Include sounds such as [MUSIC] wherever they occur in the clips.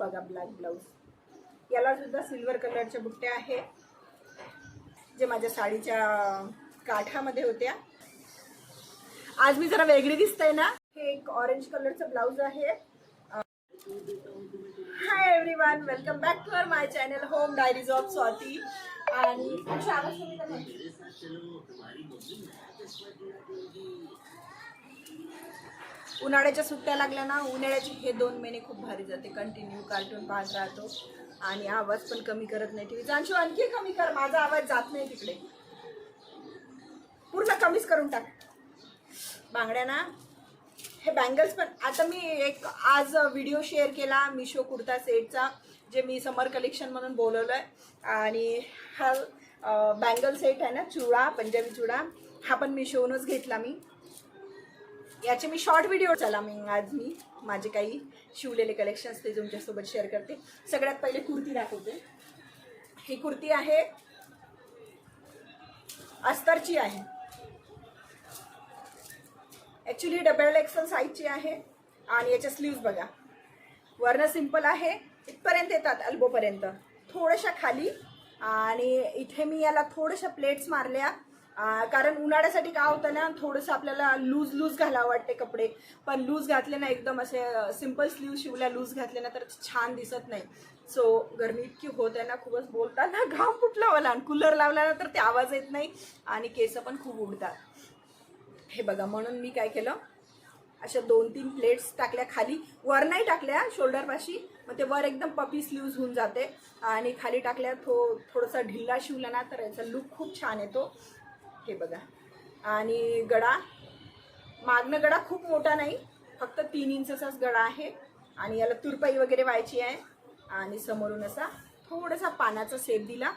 बघा black blouse याला सुद्धा सिल्वर कलरच्या बुट्ट्या आहे जे माझ्या साडीच्या काठामध्ये होत्या. आज मी जरा वेगळी दिसते ना? हे एक ऑरेंज कलरचं ब्लाऊज आहे. Hi everyone welcome back to uh my channel home diaries of Swati आणि अच्छा, आवाज कमी कर ना. उन्हाळ्याच्या सुट्ट्या लागल्या ना उन्हाळ्याचे हे दोन महिने खूप भारी जाते. कंटिन्यू कार्टून पाहत राहतो. आणि आवाज पण कमी करत नाही टीव्हीचा अंशू आणखी कमी कर. माझा आवाज जात नाही तिकडे. पूर्ण कमीच करून टाक. बांगड्या ना. हे बँगल्स पण. आता मी एक आज व्हिडिओ शेअर केला मिशो कुर्ता सेटचा जे मी समर कलेक्शन म्हणून बोलवलं आहे आणि हा बँगल सेट आहे ना चुडा पंजाबी चुडा. हा पण मिशोवरूनच घेतला मी. याचे मी शॉर्ट व्हिडिओ चला मी आज मी माझे काही शिवलेले कलेक्शन्स ते तुमच्यासोबत शेअर करते. सगळ्यात पहिले कुर्ती दाखवते. ही कुर्ती आहे अस्तरची आहे. ॲक्च्युली डबल एक्सल साईजची आहे आणि याच्या स्लीव्ज बघा. वर्ण सिंपल आहे इथपर्यंत येतात अल्बोपर्यंत थोड्याशा खाली आणि इथे मी याला थोड्याशा प्लेट्स मारल्या. कारण उन्हाळ्यासाठी काय होतं ना थोडंसं आपल्याला लूज लूज घालावं वाटते कपडे. पण लूज घातले ना एकदम असे सिंपल स्लीव शिवल्या लूज घातले ना तर छान दिसत नाही. सो गरमी इतकी होत आहे ना खूपच बोलताना घाम फुटला मला आणि कूलर लावला ना तर ते आवाज येत नाही. आणि केस पण खूप उडतात. हे बघा म्हणून मी काय केलं? अशा दोन तीन प्लेट्स टाकल्या खाली. वर नाही टाकल्या शोल्डरपाशी मग ते वर एकदम पपी स्लीव्ज होऊन जाते. आणि खाली टाकल्या थो थोडंसं ढिल्ला शिवला ना तर याचा लुक खूप छान येतो. हे बघा. आणि गडा मागणं गडा खूप मोठा नाही फक्त तीन इंचचाच गडा आहे. आणि याला तुरपाई वगैरे व्हायची आहे. आणि समोरून असा थोडासा पानाचा सेप दिला.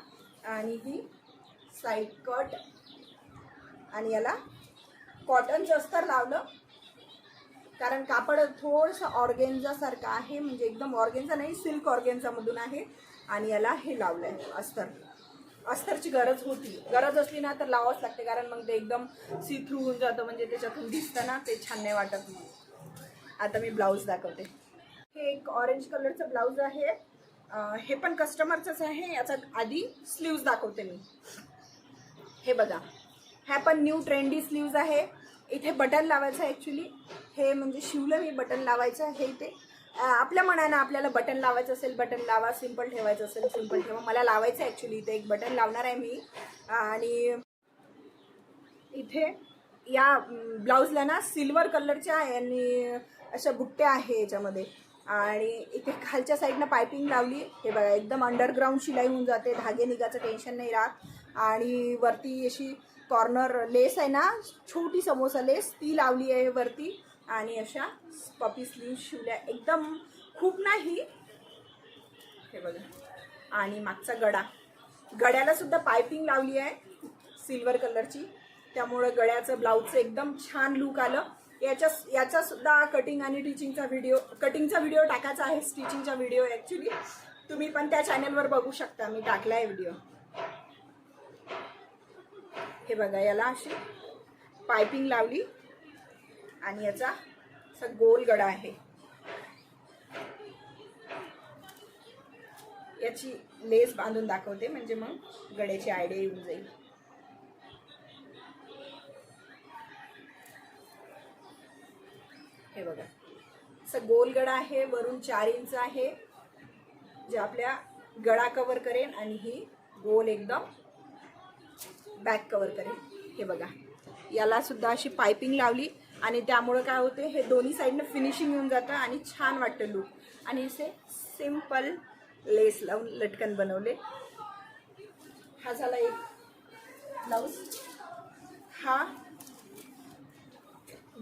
आणि ही साईड कट आणि याला कॉटनचं अस्तर लावलं. कारण कापड थोडंसं ऑर्गेन्झासारखं आहे. म्हणजे एकदम ऑर्गेन्झा नाही सिल्क ऑर्गेन्झामधून आहे. आणि याला हे लावलं आहे अस्तर. अस्तरची गरज होती. गरज असली ना तर लावावंच लागते. कारण मग ते एकदम सी थ्रू होऊन जातं. म्हणजे त्याच्यातून दिसतं ना ते छान नाही वाटत मग. आता मी ब्लाऊज दाखवते. हे एक ऑरेंज कलरचं ब्लाऊज आहे. हे पण कस्टमरचंच आहे. याचा आधी स्लीव्ज दाखवते मी. हे बघा. ह्या पण न्यू ट्रेंडी स्लीव्ज आहे. इथे बटन लावायचं आहे ॲक्च्युली हे म्हणजे शिवलं मी बटन लावायचं हे इथे. आपल्या मनानं आपल्याला बटन लावायचं असेल बटन लावा सिंपल ठेवायचं असेल सिंपल ठेवा. मला लावायचं आहे ॲक्च्युली इथे एक बटन लावणार आहे मी. आणि इथे या ब्लाऊजला ना सिल्वर कलरच्या आणि अशा बुट्ट्या आहे याच्यामध्ये. आणि इथे खालच्या साईडनं पायपिंग लावली. हे बघा एकदम अंडरग्राऊंड शिलाई होऊन जाते. धागे निघाचं टेन्शन नाही राहत. आणि वरती अशी कॉर्नर लेस आहे ना छोटी समोसा लेस ती लावली आहे वरती. आणि अशा पपी स्लीव शिवल्या. एकदम खूप नाही. हे बघा. आणि मागचा गडा. गड्याला सुद्धा पायपिंग लावली आहे. सिल्वर कलरची त्यामुळं गळ्याचं ब्लाऊजचं एकदम छान लुक आलं. याच्या याचा सुद्धा कटिंग आणि टिचिंगचा व्हिडिओ कटिंगचा व्हिडिओ टाकायचा आहे. स्टिचिंगचा व्हिडिओ ॲक्च्युली तुम्ही पण त्या चॅनलवर बघू शकता. मी टाकला आहे व्हिडिओ हे बघा याला अशी पायपिंग लावली. आणि याचा असा गोल गडा आहे. याची लेस बांधून दाखवते म्हणजे मग गड्याची आयडिया येऊन जाईल. हे बघा. असं गोल गडा आहे वरून चार इंच आहे जे आपल्या गळा कवर करेन आणि ही गोल एकदम बॅक कवर करेन हे बघा. याला सुद्धा अशी पायपिंग लावली. आणि त्यामुळं काय होते हे दोन्ही साईडनं फिनिशिंग येऊन जातं आणि छान वाटतं लुक आणि असे सिंपल लेस लावून लटकन बनवले. हा झाला एक ब्लाऊज हा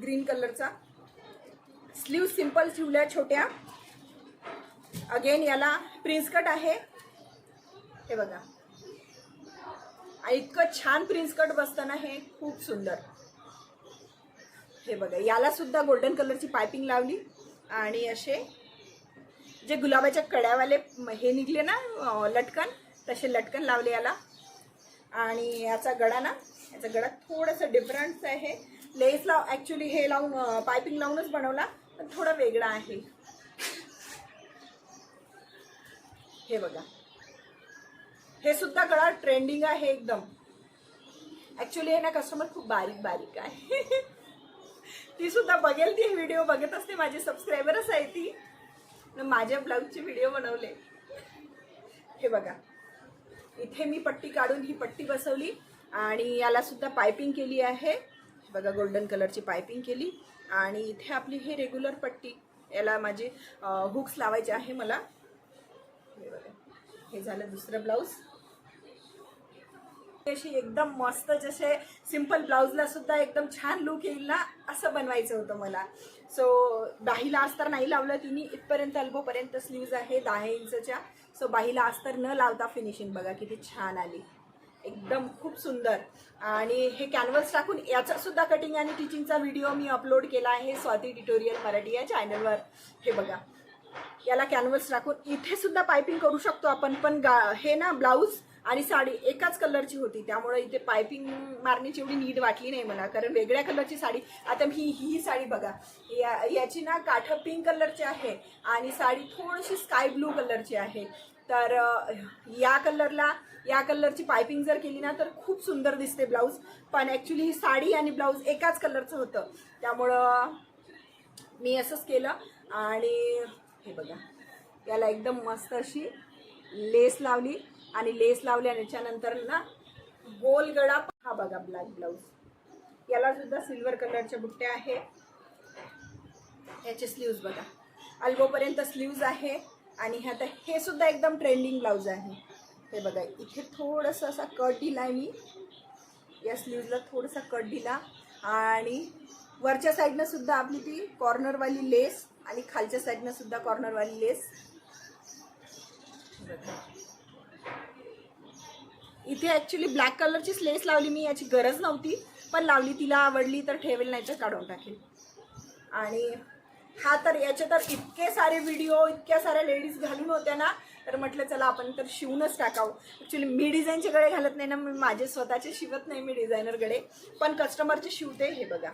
ग्रीन कलरचा स्लीव सिंपल शिवल्या छोट्या. अगेन याला प्रिन्स कट आहे. हे बघा. आणि इतकं छान प्रिन्स कट बसताना हे खूप सुंदर. हे बघा याला सुद्धा गोल्डन कलरची पायपिंग लावली आणि असे जे गुलाबाच्या कड्यावाले हे निघले ना लटकन तसे लटकन लावले याला. आणि याचा गडा ना याचा गडा थोडंसं डिफरंट आहे. लेस लाव ॲक्च्युली हे लावून पायपिंग लावूनच बनवला पण थोडा वेगळा आहे. हे बघा. हे सुद्धा गळा ट्रेंडिंग आहे एकदम. ॲक्च्युली हे ना कस्टमर खूप बारीक बारीक आहे. [LAUGHS] ती सुद्धा बघेल ती व्हिडिओ बघत असते माझी सबस्क्रायबरच आहे ती. माझ्या ब्लाऊजचे व्हिडिओ बनवले. हे बघा. इथे मी पट्टी काढून ही पट्टी बसवली आणि याला सुद्धा पायपिंग केली आहे. बघा गोल्डन कलरची पायपिंग केली. आणि इथे आपली हे रेग्युलर पट्टी. याला माझे हुक्स लावायचे आहे मला. हे बघा. हे झालं दुसरं ब्लाऊज अशी एकदम मस्त जसे सिंपल ब्लाऊजला सुद्धा एकदम छान लुक येईल ना असं बनवायचं होतं मला. सो बाहीला अस्तर नाही लावलं तिने इथपर्यंत अल्बोपर्यंत स्लीव्ज आहे दहा इंचच्या. सो बाहीला अस्तर न लावता फिनिशिंग बघा किती छान आली. एकदम खूप सुंदर. आणि हे कॅनव्हस टाकून याचा सुद्धा कटिंग आणि टिचिंगचा व्हिडिओ मी अपलोड केला आहे स्वाती ट्युटोरियल मराठी या चॅनलवर हे बघा. याला कॅनव्हस टाकून इथे सुद्धा पायपिंग करू शकतो आपण पण गा हे ना ब्लाऊज आणि साडी एकाच कलरची होती त्यामुळे इथे पायपिंग मारण्याची एवढी नीट वाटली नाही मला कारण वेगळ्या कलरची साडी आता ही ही साडी बघा या याची ना काठ पिंक कलरची आहे आणि साडी थोडीशी स्काय ब्लू कलरची आहे. तर या कलरला या कलरची पायपिंग जर केली ना तर खूप सुंदर दिसते ब्लाऊज पण ॲक्च्युली ही साडी आणि ब्लाऊज एकाच कलरचं होतं. त्यामुळं मी असंच केलं आणि हे बघा याला एकदम मस्त अशी लेस लावली. आणि लेस लावल्या याच्यानंतर ना गोल गळा हा बघा ब्लॅक ब्लाऊज याला सुद्धा सिल्वर कलरच्या बुट्ट्या आहे. याचे स्लीव्ज बघा. अल्बोपर्यंत स्लीव्ज आहे आणि हे आता हे सुद्धा एकदम ट्रेंडिंग ब्लाऊज आहे. हे बघा इथे थोडंसं असा कट दिला आहे मी. या स्लीव्जला थोडासा कट दिला. आणि वरच्या साईडनं सुद्धा आपली ती कॉर्नरवाली लेस आणि खालच्या साईडनं सुद्धा कॉर्नरवाली लेस. इथे ॲक्च्युली ब्लॅक कलरचीच लेस लावली मी याची गरज नव्हती. पण लावली तिला आवडली तर ठेवेल नाही तर काढून टाकेल. आणि हा तर याचे तर इतके सारे व्हिडिओ इतक्या साऱ्या लेडीज घालून होत्या ना तर म्हटलं चला आपण तर शिवूनच टाकावं. ॲक्च्युली मी डिझाईनचे गळे घालत नाही ना मी माझे स्वतःचे शिवत नाही मी डिझायनर गळे. पण कस्टमरचे शिवते हे बघा.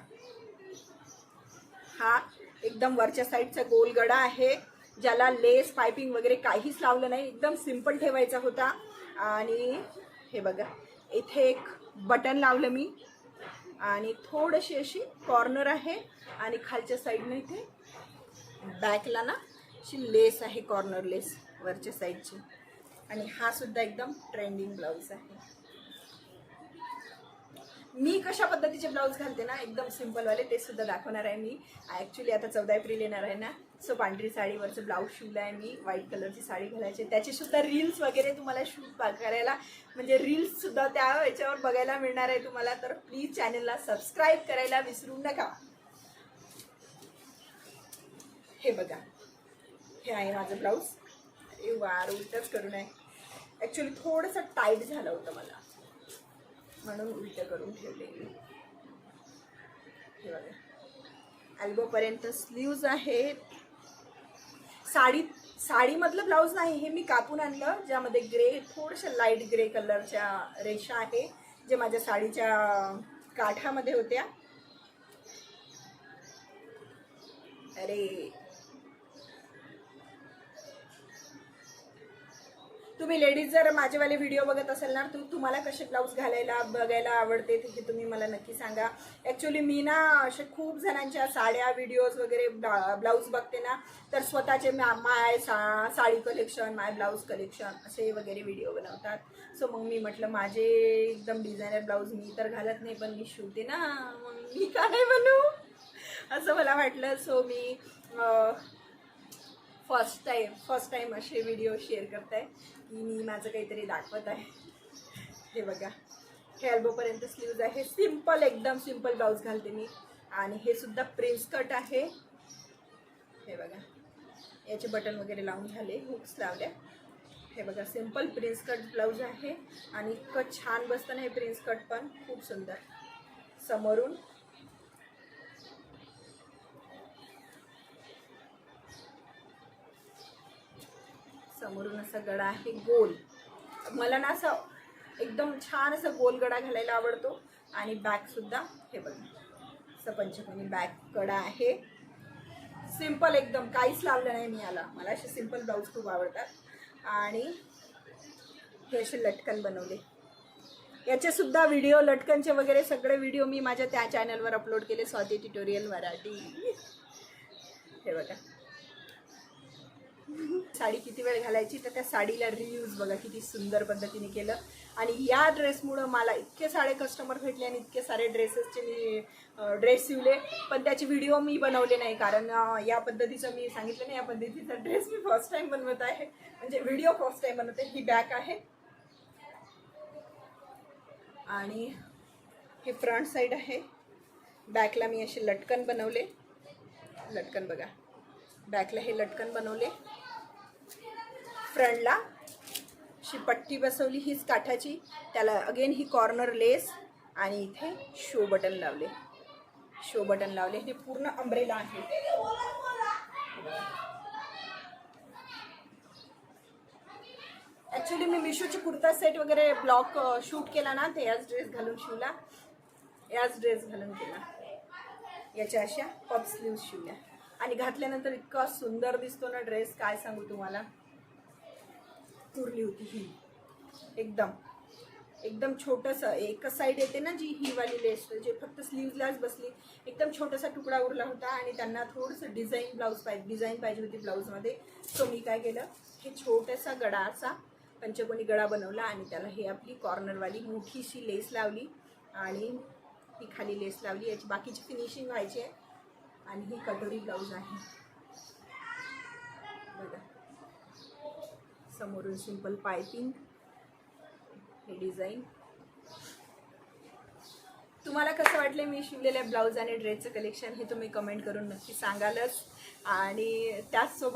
हा एकदम वरच्या साईडचा गोल गडा आहे ज्याला लेस पायपिंग वगैरे काहीच लावलं नाही. एकदम सिंपल ठेवायचा होता. आणि हे बघा. इथे एक बटन लावलं मी. आणि थोडीशी अशी कॉर्नर आहे. आणि खालच्या साईडनं इथे बॅकला ना अशी लेस आहे कॉर्नर लेस वरच्या साईडची आणि हा सुद्धा एकदम ट्रेंडिंग ब्लाऊज आहे. मी कशा पद्धतीचे ब्लाऊज घालते ना एकदम सिम्पलवाले ते सुद्धा दाखवणार आहे मी. ॲक्च्युली आता चौदा एप्रिल येणार आहे ना. सो पांढरी साडीवरचं ब्लाऊज शिवलं आहे मी. व्हाईट कलरची साडी घालायची. त्याची सुद्धा रील्स वगैरे तुम्हाला शूट करायला म्हणजे रील्ससुद्धा त्या याच्यावर बघायला मिळणार आहे तुम्हाला. तर प्लीज चॅनलला सबस्क्राईब करायला विसरू नका. हे बघा. हे आहे माझं ब्लाऊज अरे वार उलटच करून आहे ॲक्च्युली थोडंसं टाईट झालं होतं मला. म्हणून उलटं करून ठेवले मी. हे बघा. अल्बोपर्यंत स्लीव्ज आहेत. साडी साडीमधलं ब्लाऊज नाही हे मी कापून आणलं ज्यामध्ये ग्रे थोडंसं लाइट ग्रे कलरच्या रेषा आहे जे माझ्या साडीच्या काठामध्ये होत्या. अरे तुम्ही लेडीज जर माझेवाले व्हिडिओ बघत असाल ना तर तुम्हाला कसे ब्लाऊज घालायला बघायला आवडते ते तुम्ही मला नक्की सांगा. ॲक्च्युली मी ना असे खूप जणांच्या साड्या व्हिडिओज वगैरे ब्लाऊज बघते ना तर स्वतःचे माय सा sari collection my blouse collection असे वगैरे व्हिडिओ बनवतात. सो मग मी म्हटलं माझे एकदम डिझायनर ब्लाऊज मी तर घालत नाही पण मी शिवते ना मग मी काय बनू? असं मला वाटलं. सो मी फर्स्ट टाईम फर्स्ट टाईम असे व्हिडिओ शेअर करत आहे की मी माझं काहीतरी दाखवत आहे. हे बघा. हे अल्बोपर्यंत स्लीव्ज आहे. सिंपल एकदम सिंपल ब्लाऊज घालते मी. आणि हे सुद्धा प्रिन्स कट आहे. हे बघा. याचे बटन वगैरे लावून झाले हुक्स लावल्या. हे बघा सिंपल प्रिन्स कट ब्लाऊज आहे. आणि इतकं छान बसतं ना हे प्रिन्स कट पण खूप सुंदर. समोरून समोरून असा गडा आहे गोल. मला ना असं एकदम छान असं गोल गडा घालायला आवडतो. आणि बॅगसुद्धा हे बघा. असं पंचकोनी बॅक गडा आहे. सिंपल एकदम काहीच लावलं नाही मी याला. मला असे सिंपल ब्लाऊज खूप आवडतात. आणि हे असे लटकन बनवले. याचेसुद्धा व्हिडिओ लटकनचे वगैरे सगळे व्हिडिओ मी माझ्या त्या चॅनलवर अपलोड केले. स्वाती ट्युटोरियल मराठी. हे बघा. साडी किती वेळ घालायची तर त्या साडीला रियूज बघा किती सुंदर पद्धतीने केलं. आणि या ड्रेसमुळं मला इतके सारे कस्टमर भेटले आणि इतके सारे ड्रेसेसचे मी ड्रेस शिवले. पण त्याचे व्हिडिओ मी बनवले नाही कारण या पद्धतीचं मी सांगितलं नाही. या पद्धतीचा ड्रेस मी फर्स्ट टाईम बनवत आहे. म्हणजे व्हिडिओ फर्स्ट टाईम बनवते. ही बॅक आहे. आणि हे फ्रंट साईड आहे. बॅकला मी असे लटकन बनवले. लटकन बघा. बॅकला हे लटकन बनवले. फ्रंटला. अशी पट्टी बसवली हीच काठाची. त्याला अगेन ही कॉर्नर लेस आणि इथे शो बटन लावले. शो बटन लावले. हे पूर्ण अंब्रेला आहे. ॲक्च्युली मी मिशोची कुर्ता सेट वगैरे ब्लॉक शूट केला ना ते याच ड्रेस घालून शिवला. याच ड्रेस घालून केला. याच्या अशा पप स्लीव्ह शिवल्या. आणि घातल्यानंतर इतका सुंदर दिसतो ना ड्रेस काय सांगू तुम्हाला? चुरली होती ही. एकदम. एकदम छोटंसं एकच साईड येते ना जी ही वाली लेस जे फक्त स्लीवलाच बसली एकदम छोटासा तुकडा उरला होता आणि त्यांना थोडंसं डिझाईन ब्लाऊज पाहिजे डिझाईन पाहिजे होती ब्लाऊजमध्ये सो मी काय केलं हे छोटासा गडाचा पंचकोनी गळा बनवला आणि त्याला हे आपली कॉर्नरवाली मोठीशी लेस लावली आणि ही खाली लेस लावली. याची बाकीची फिनिशिंग व्हायची आहे. आणि ही कटोरी ब्लाऊज आहे. बघा. समोरून सिंपल पायपिंग हे डिझाईन तुम्हाला कसं वाटलं मी शिवलेल्या ब्लाऊज आणि ड्रेसचं कलेक्शन हे तुम्ही कमेंट करून नक्की सांगालच. आणि त्याचसोबत